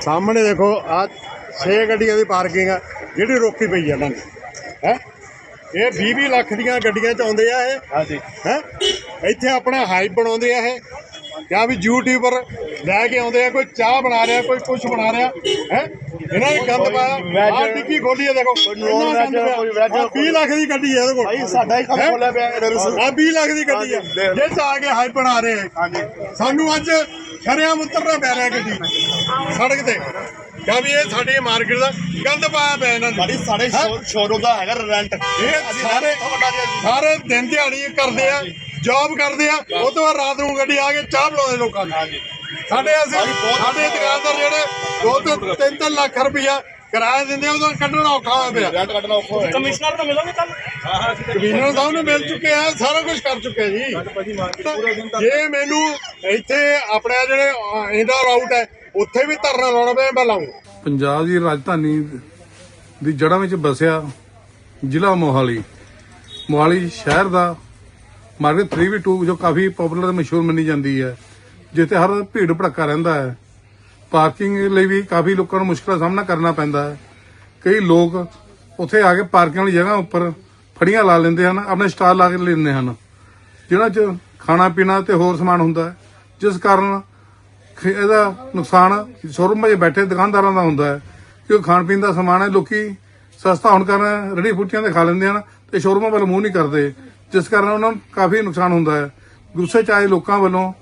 ਸਾਹਮਣੇ ਦੇਖੋ ਆ 6 ਗੱਡੀਆਂ ਦੀ ਪਾਰਕਿੰਗ ਆ ਜਿਹੜੀ ਰੋਕੀ ਪਈ ਆ ਇਹਨਾਂ ਨੇ। ਹੈ? ਇਹ 20 20 ਲੱਖ ਦੀਆਂ ਗੱਡੀਆਂ ਚ ਆਉਂਦੇ ਆ ਇਹ। ਹਾਂਜੀ। ਹੈ? ਇੱਥੇ ਆਪਣਾ ਹਾਈਪ ਬਣਾਉਂਦੇ ਆ ਇਹ। ਕਿਆ ਵੀ ਯੂਟਿਊਬਰ ਲੈ ਕੇ ਆਉਂਦੇ ਆ ਕੋਈ ਚਾਹ ਬਣਾ ਰਿਹਾ ਕੋਈ ਕੁਝ ਬਣਾ ਰਿਹਾ। ਹੈ? ਇਹਨਾਂ ਨੇ ਗੰਦ ਪਾਇਆ। ਆ ਟਿੱਕੀ ਖੋਲੀ ਆ ਦੇਖੋ। veg, 20 ਲੱਖ ਦੀ ਗੱਡੀ ਆ ਇਹਦੇ ਕੋਲ। ਭਾਈ ਸਾਡਾ ਹੀ ਕੰਮ? ਖੋਲਿਆ ਪਿਆ ਆ 20 ਲੱਖ ਦੀ ਗੱਡੀ ਆ। ਜੇ ਚ ਆ ਕੇ ਹਾਈਪ ਬਣਾ ਰਹੇ ਆ। ਹਾਂਜੀ। ਸਾਨੂੰ ਅੱਜ ਖਰਿਆਮ ਉਤਰਨਾ ਪੈ ਰਿਹਾ ਗੱਡੀ ਸੜਕ ਤੇ। ਕਿਆ ਵੀ ਇਹ ਸਾਡੀ ਮਾਰਕੀਟ ਦਾ ਗੰਦ ਪਾਇਆ ਪਿਆ ਇਹਨਾਂ ਨੇ। ਸਾਡੀ ਸਾਡੇ ਸ਼ੋਰੂਮ ਦਾ ਹੈਗਾ ਰੈਂਟ ਇਹ ਸਾਰੇ ਸਾਰੇ ਦਿਨ ਦਿਹਾੜੀ ਕਰਦੇ ਆ ਜੌਬ ਕਰਦੇ ਆ ਉਹ ਤੋਂ ਬਾਅਦ ਰਾਤ ਨੂੰ ਗੱਡੀ ਆ ਕੇ ਚਾਹ ਬਣਾਉਂਦੇ ਲੋਕਾਂ ਨੂੰ। ਸਾਡੇ ਅਸੀਂ ਸਾਡੇ ਦੁਕਾਨਦਾਰ ਜਿਹੜੇ ਦੋ ਤੋਂ ਤਿੰਨ ਤਿੰਨ ਲੱਖ ਰੁਪਇਆ ਕਿਰਾਇਆ ਦਿੰਦੇ ਆ ਉਹਦਾ ਕੱਢਣਾ ਔਖਾ ਹੋਇਆ ਪਿਆ। ਰੈਂਟ ਕੱਢਣਾ ਔਖਾ ਹੋਇਆ। ਕਮਿਸ਼ਨਰ ਤੋਂ ਮਿਲੋਗੇ ਕੱਲ ਕਮਿਸ਼ਨਰ ਸਾਹਿਬ ਨੂੰ ਮਿਲ ਚੁੱਕੇ ਆ ਸਾਰਾ ਕੁਝ ਕਰ ਚੁੱਕੇ ਜੀ। ਜੇ ਮੈਨੂੰ ਇੱਥੇ ਆਪਣੇ ਜਿਹੜੇ ਇੰਡਾ ਰਾਊਟ ਹੈ ਉੱਥੇ ਵੀ ਧਰਨਾ ਲਾਉਣਾ ਪਿਆ ਮੈਂ ਲਾਉਂਗਾ ਪੰਜਾਬ ਦੀ ਰਾਜਧਾਨੀ ਦੀ ਜੜ੍ਹਾਂ ਵਿੱਚ ਵਸਿਆ ਜ਼ਿਲ੍ਹਾ ਮੋਹਾਲੀ। ਮੋਹਾਲੀ ਸ਼ਹਿਰ ਦਾ ਮਾਰਕੀਟ 3v2 ਜੋ ਕਾਫੀ ਪਪੂਲਰ ਤੇ ਮਸ਼ਹੂਰ ਮੰਨੀ ਜਾਂਦੀ ਹੈ, ਜਿੱਥੇ ਹਰ ਭੀੜ ਭੜੱਕਾ ਰਹਿੰਦਾ ਹੈ। ਪਾਰਕਿੰਗ ਲਈ ਵੀ ਕਾਫੀ ਲੋਕਾਂ ਨੂੰ ਮੁਸ਼ਕਲਾਂ ਦਾ ਸਾਹਮਣਾ ਕਰਨਾ ਪੈਂਦਾ ਹੈ। ਕਈ ਲੋਕ ਉੱਥੇ ਆ ਕੇ ਪਾਰਕਿੰਗ ਵਾਲੀ ਜਗ੍ਹਾ ਉੱਪਰ ਫੜੀਆਂ ਲਾ ਲੈਂਦੇ ਹਨ, ਆਪਣੇ ਸਟਾਲ ਲਾ ਕੇ ਲੈਂਦੇ ਹਨ। ਜਿਨ੍ਹਾਂ 'ਚ ਖਾਣਾ ਪੀਣਾ ਤੇ ਹੋਰ ਸਮਾਨ ਹੁੰਦਾ ਹੈ, ਜਿਸ ਕਾਰਨ ਖ- ਇਹਦਾ ਨੁਕਸਾਨ ਸ਼ੋਰੂਮ 'ਚ ਬੈਠੇ ਦੁਕਾਨਦਾਰਾਂ ਦਾ ਹੁੰਦਾ ਹੈ। ਕਿਉਂਕਿ ਖਾਣ ਪੀਣ ਦਾ ਸਮਾਨ ਹੈ, ਲੋਕੀ ਸਸਤਾ ਹੋਣ ਕਾਰਨ ਰੜੀ ਫੁੱਟੀਆਂ ਤੇ ਖਾ ਲੈਂਦੇ ਹਨ ਤੇ ਸ਼ੋਰੂਮਾਂ ਵੱਲ ਮੂੰਹ ਨਹੀਂ ਕਰਦੇ, ਜਿਸ ਕਾਰਨ ਉਹਨਾਂ ਨੂੰ ਕਾਫੀ ਨੁਕਸਾਨ ਹੁੰਦਾ ਹੈ। ਗੁੱਸੇ 'ਚ ਆਏ ਲੋਕਾਂ ਵੱਲੋਂ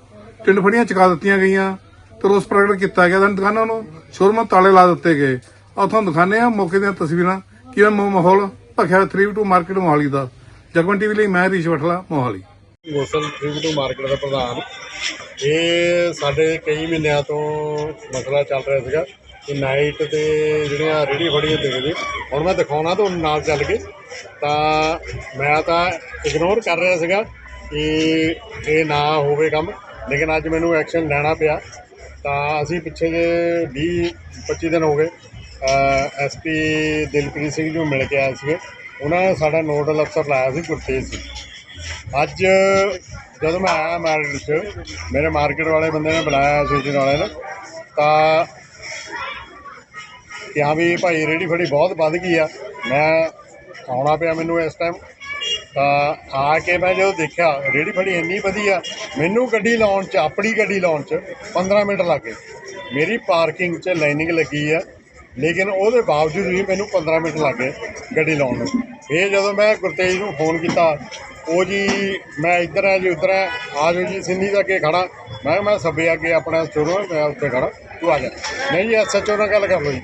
ਟਿੰਡ ਫੜੀਆਂ ਚੁਕਾ ਦਿੱਤੀਆਂ ਗਈਆਂ ਤੇ ਰੋਸ ਪ੍ਰਗਟ ਕੀਤਾ ਗਿਆ। ਤਾਂ ਦੁਕਾਨਾਂ ਨੂੰ ਸ਼ੋਰੂਮਾਂ ਤਾਲੇ ਲਾ ਦਿੱਤੇ ਗਏ। ਆਹ ਤੁਹਾਨੂੰ ਦਿਖਾਉਂਦੇ ਆ ਮੌਕੇ ਦੀਆਂ ਤਸਵੀਰਾਂ, ਕਿਵੇਂ ਮਾਹੌਲ ਭਖਿਆ 3-2 ਮਾਰਕੀਟ ਮੋਹਾਲੀ ਦਾ। ਜਗਮਨ ਟੀਵੀ ਲਈ ਮੈਂ ਰੀਸ਼ ਵਠਲਾ, ਮੋਹਾਲੀ। ਗੋਸਲ ਟੂ ਮਾਰਕੀਟ ਦਾ ਪ੍ਰਧਾਨ ਇਹ ਸਾਡੇ ਕਈ ਮਹੀਨਿਆਂ ਤੋਂ ਮਸਲਾ ਚੱਲ ਰਿਹਾ ਸੀਗਾ ਕਿ ਨਾਈਟ ਤੇ ਜਿਹੜੀਆਂ ਰੇੜੀ ਫੜੀਆਂ ਦਿਖਦੇ ਹੁਣ ਮੈਂ ਦਿਖਾਉਣਾ ਤੁਹਾਨੂੰ ਨਾਲ ਚੱਲ ਕੇ, ਤਾਂ ਮੈਂ ਤਾਂ ਇਗਨੋਰ ਕਰ ਰਿਹਾ ਸੀਗਾ ਕਿ ਇਹ ਨਾ ਹੋਵੇ ਕੰਮ, ਲੇਕਿਨ ਅੱਜ ਮੈਨੂੰ ਐਕਸ਼ਨ ਲੈਣਾ ਪਿਆ। ਤਾਂ ਅਸੀਂ ਪਿੱਛੇ ਜੇ 20 25 ਦਿਨ ਹੋ ਗਏ ਐਸਪੀ ਦਿਲਪ੍ਰੀਤ ਸਿੰਘ ਨੂੰ ਮਿਲ ਕੇ ਆਏ ਸੀਗੇ। ਉਹਨਾਂ ਨੇ ਸਾਡਾ ਨੋਡਲ ਅਫਸਰ ਲਾਇਆ ਸੀ, ਗੁਰਤੇਜ ਸਿੰਘ। ਅੱਜ ਜਦੋਂ ਮੈਂ ਆਇਆ ਮਾਰਕੀਟ 'ਚ, ਮੇਰੇ ਮਾਰਕੀਟ ਵਾਲੇ ਬੰਦੇ ਨੇ ਬੁਲਾਇਆ ਸਟੇਸ਼ਨ ਵਾਲੇ ਨੇ, ਤਾਂ ਕਿ ਹਾਂ ਵੀ ਭਾਈ ਰੇੜੀ ਫੜੀ ਬਹੁਤ ਵੱਧ ਗਈ ਆ। ਮੈਂ ਆਉਣਾ ਪਿਆ ਮੈਨੂੰ ਇਸ ਟਾਈਮ ਤਾਂ ਆ ਕੇ ਮੈਂ ਜਦੋਂ ਦੇਖਿਆ ਰੇੜੀ ਫੜੀ ਇੰਨੀ ਵਧੀਆ, ਮੈਨੂੰ ਗੱਡੀ ਲਾਉਣ 'ਚ, ਆਪਣੀ ਗੱਡੀ ਲਾਉਣ 'ਚ 15 ਮਿੰਟ ਲੱਗ ਗਏ। ਮੇਰੀ ਪਾਰਕਿੰਗ 'ਚ ਲਾਈਨਿੰਗ ਲੱਗੀ ਆ, ਲੇਕਿਨ ਉਹਦੇ ਬਾਵਜੂਦ ਵੀ ਮੈਨੂੰ 15 ਮਿੰਟ ਲੱਗ ਗਏ ਗੱਡੀ ਲਾਉਣ ਨੂੰ। ਇਹ ਜਦੋਂ ਮੈਂ ਗੁਰਤੇਜ ਨੂੰ ਫੋਨ ਕੀਤਾ ਉਹ ਜੀ, ਮੈਂ ਇੱਧਰ ਆ ਜੀ, ਉੱਧਰ ਆ। ਆ ਜਾਓ ਜੀ, ਸਿੰਧੀ ਦੇ ਅੱਗੇ ਖੜਾ। ਮੈਂ ਕਿਹਾ, ਮੈਂ ਸੱਬੇ ਅੱਗੇ ਆਪਣਾ ਸ਼ੋਰੂਮ ਮੈਂ ਉੱਥੇ ਖੜਾ। ਤੂੰ ਆ ਜਾ। ਨਹੀਂ ਜੀ ਐਸਐਚਓ ਨਾਲ ਗੱਲ ਕਰ ਲਓ ਜੀ।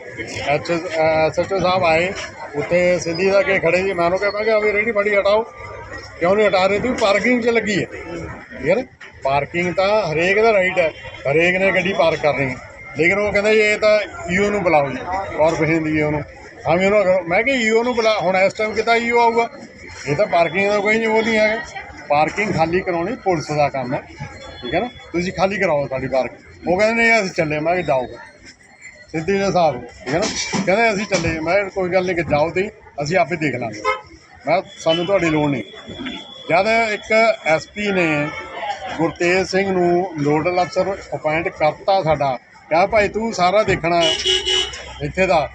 ਐਚ ਐਸਐਚਓ ਸਾਹਿਬ ਆਏ, ਉੱਥੇ ਸਿੰਧੀ ਦੇ ਅੱਗੇ ਖੜੇ ਜੀ। ਮੈਂ ਉਹਨੂੰ ਕਿਹਾ, ਮੈਂ ਕਿਹਾ, ਵੀ ਰੇੜੀ ਫੜੀ ਹਟਾਓ। ਕਿਉਂ ਨਹੀਂ ਹਟਾ ਰਹੇ? ਤੁਸੀਂ ਪਾਰਕਿੰਗ 'ਚ ਲੱਗੀ ਹੈ। ਠੀਕ ਹੈ ਨਾ ਪਾਰਕਿੰਗ ਤਾਂ ਹਰੇਕ ਦਾ ਰਾਈਟ ਹੈ। ਹਰੇਕ ਨੇ ਗੱਡੀ ਪਾਰਕ ਕਰਨੀ ਹੈ। ਲੇਕਿਨ ਉਹ ਕਹਿੰਦਾ ਜੀ, ਇਹ ਤਾਂ ਈਓ ਨੂੰ ਬੁਲਾਓ ਜੀ। ਕਾਰਪੋਰੇਸ਼ਨ ਦੀ ਈਓ ਨੂੰ। ਹਾਂ ਵੀ ਉਹਨੂੰ ਅਗਰ- ਮੈਂ ਕਿ ਈਓ ਨੂੰ ਬੁਲਾ ਹੁਣ ਇਸ ਟਾਈਮ ਕਿਤਾ ਈਓ ਆਊਗਾ? ਇਹ ਤਾਂ ਪਾਰਕਿੰਗ ਦਾ ਕੋਈ ਨਹੀਂ ਉਹ ਨਹੀਂ ਹੈਗਾ। ਪਾਰਕਿੰਗ ਖਾਲੀ ਕਰਾਉਣੀ ਪੁਲਿਸ ਦਾ ਕੰਮ ਹੈ। ਠੀਕ ਹੈ ਨਾ? ਤੁਸੀਂ ਖਾਲੀ ਕਰਾਓ ਸਾਡੀ ਪਾਰਕਿੰਗ ਉਹ ਕਹਿੰਦੇ ਨਹੀਂ, ਅਸੀਂ ਚੱਲੇ। ਮੈਂ ਕਿ ਜਾਓਗੇ ਸਿੱਧੀ ਨੇ ਸਾਹਿਬ ਠੀਕ ਹੈ ਨਾ? ਕਹਿੰਦੇ ਅਸੀਂ ਚੱਲੇ। ਮੈਂ ਕੋਈ ਗੱਲ ਨਹੀਂ ਕਿ ਜਾਓ ਤੁਸੀਂ, ਅਸੀਂ ਆਪੇ ਦੇਖ ਲਾਂਗੇ। ਮੈਂ ਕਿਹਾ ਸਾਨੂੰ ਤੁਹਾਡੀ ਲੋੜ ਨਹੀਂ। ਜਦ ਇੱਕ ਐਸਪੀ ਨੇ ਗੁਰਤੇਜ ਸਿੰਘ ਨੂੰ ਨੋਡਲ ਅਫਸਰ ਅਪਾਇੰਟ ਕਰਤਾ ਸਾਡਾ, ਕਿਹਾ ਭਾਈ ਤੂੰ ਸਾਰਾ ਦੇਖਣਾ ਇੱਥੇ ਦਾ।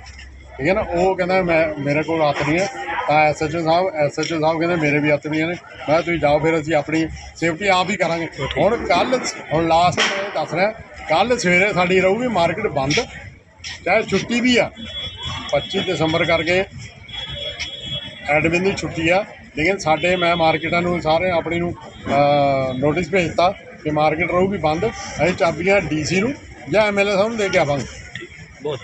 ਠੀਕ ਹੈ ਨਾ? ਉਹ ਕਹਿੰਦਾ ਮੈਂ, ਮੇਰੇ ਕੋਲ ਹੱਥ ਨਹੀਂ ਹੈ। ਤਾਂ ਐਸਐਚਓ ਸਾਹਿਬ ਐਸਐਚਓ ਸਾਹਿਬ ਕਹਿੰਦੇ ਮੇਰੇ ਵੀ ਹੱਥ ਨਹੀਂ ਨੇ। ਮੈਂ ਕਿਹਾ ਤੁਸੀਂ ਜਾਓ ਫਿਰ, ਅਸੀਂ ਆਪਣੀ ਸੇਫਟੀ ਆਪ ਹੀ ਕਰਾਂਗੇ। ਹੁਣ ਕੱਲ ਹੁਣ ਲਾਸਟ ਦੱਸ ਰਿਹਾ ਕੱਲ ਸਵੇਰੇ ਸਾਡੀ ਰਹੂਗੀ ਮਾਰਕੀਟ ਬੰਦ, ਚਾਹੇ ਛੁੱਟੀ ਵੀ ਆ। 25 ਦਸੰਬਰ ਕਰਕੇ ਐਡਮਿਨ ਦੀ ਛੁੱਟੀ ਆ, ਲੇਕਿਨ ਸਾਡੇ, ਮੈਂ ਮਾਰਕੀਟਾਂ ਨੂੰ ਸਾਰੇ ਆਪਣੀ ਨੂੰ ਨੋਟਿਸ ਭੇਜਤਾ ਕਿ ਮਾਰਕੀਟ ਰਹੂਗੀ ਬੰਦ। ਅਸੀਂ ਚਾਬੀਆਂ ਡੀਸੀ ਨੂੰ ਜਾਂ ਐਮਐਲਏ ਸਾਹਿਬ ਨੂੰ ਦੇ ਕੇ ਆਵਾਂਗੇ।